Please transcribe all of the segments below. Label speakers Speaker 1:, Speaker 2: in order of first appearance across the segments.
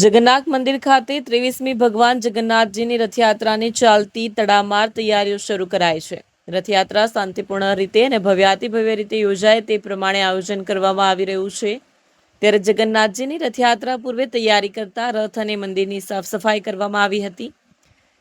Speaker 1: જગન્નાથ મંદિર ખાતે ત્રેવીસમી ભગવાન જગન્નાથજીની રથયાત્રાની ચાલતી તડામાર તૈયારીઓ શરૂ કરાઈ છે. રથયાત્રા શાંતિપૂર્ણ રીતે અને ભવ્યાતિભવ્ય રીતે યોજાય તે પ્રમાણે આયોજન કરવામાં આવી રહ્યું છે. ત્યારે જગન્નાથજીની રથયાત્રા પૂર્વે તૈયારી કરતા રથ અને મંદિરની સાફ સફાઈ કરવામાં આવી હતી.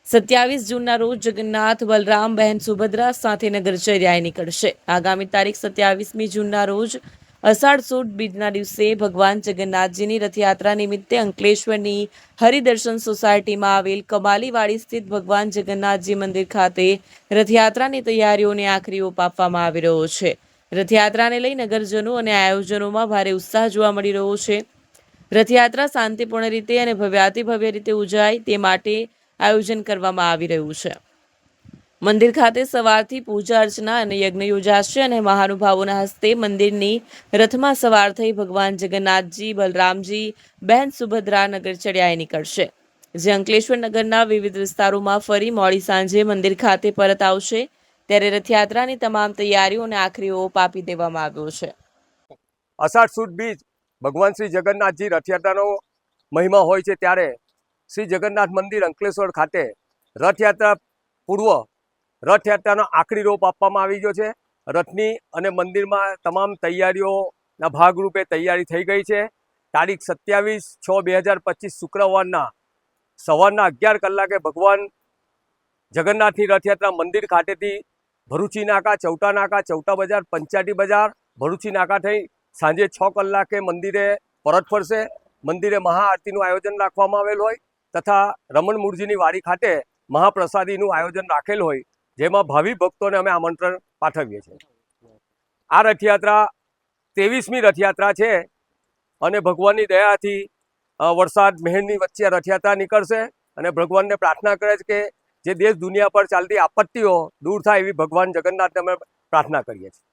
Speaker 1: સત્યાવીસ જૂનના રોજ જગન્નાથ, બલરામ, બહેન સુભદ્રા સાથે નગરચર્યાએ નીકળશે. આગામી તારીખ સત્યાવીસમી જૂનના રોજ અષાઢ સુદ બીજના દિવસે ભગવાન જગન્નાથજીની રથયાત્રા નિમિત્તે અંકલેશ્વરની હરિદર્શન સોસાયટીમાં આવેલ કમાલીવાડી સ્થિત ભગવાન જગન્નાથજી મંદિર ખાતે રથયાત્રાની તૈયારીઓને આખરી ઓપ આપવામાં આવી રહ્યો છે. રથયાત્રાને લઈ નગરજનો અને આયોજનોમાં ભારે ઉત્સાહ જોવા મળી રહ્યો છે. રથયાત્રા શાંતિપૂર્ણ રીતે અને ભવ્યાતિભવ્ય રીતે ઉજાય તે માટે આયોજન કરવામાં આવી રહ્યું છે. મંદિર ખાતે સવારથી પૂજા અર્ચના અને યજ્ઞ યોજાશે અને મહાનુભાવોના હસ્તે મંદિરની રથમાં સવાર થઈ ભગવાન જગન્નાથજી, બલરામજી, બહેન સુભદ્રા નગર ચડિયાએ નીકળશે. જે અંકલેશ્વર નગરના વિવિધ વિસ્તારોમાં ફરી મોડી સાંજે મંદિર ખાતે પરત આવશે, ત્યારે રથયાત્રાની તમામ તૈયારીઓને આખરી ઓપ આપી દેવામાં આવ્યો છે.
Speaker 2: અષાઢ સુદ બીજ ભગવાન શ્રી જગન્નાથજી રથયાત્રાનો મહિમા હોય છે ત્યારે શ્રી જગન્નાથ મંદિર અંકલેશ્વર ખાતે રથયાત્રા પૂર્વ રથયાત્રાનો આખરી રોપ આપવામાં આવી ગયો છે. રથની અને મંદિરમાં તમામ તૈયારીઓના ભાગરૂપે તૈયારી થઈ ગઈ છે. તારીખ સત્યાવીસ છ બે હજાર પચીસ શુક્રવારના સવારના અગિયાર કલાકે ભગવાન જગન્નાથની રથયાત્રા મંદિર ખાતેથી ભરૂચી નાકા, ચૌટા નાકા, ચૌટા બજાર પંચાટી બજાર, ભરૂચી નાકા થઈ સાંજે છ કલાકે મંદિરે પરત ફરશે. મંદિરે મહાઆરતીનું આયોજન રાખવામાં આવેલ હોય તથા રમણ મૂળજીની વાડી ખાતે મહાપ્રસાદીનું આયોજન રાખેલ હોય જેમાં ભાવિ ભક્તોને અમે આમંત્રણ પાઠવીએ છીએ. આ રથયાત્રા ત્રેવીસમી રથયાત્રા છે અને ભગવાનની દયાથી વરસાદ મહેરની વચ્ચે રથયાત્રા નીકળશે અને ભગવાનને પ્રાર્થના કરે છે કે જે દેશ દુનિયા પર ચાલતી આપત્તિઓ દૂર થાય એવી ભગવાન જગન્નાથને અમે પ્રાર્થના કરીએ છીએ.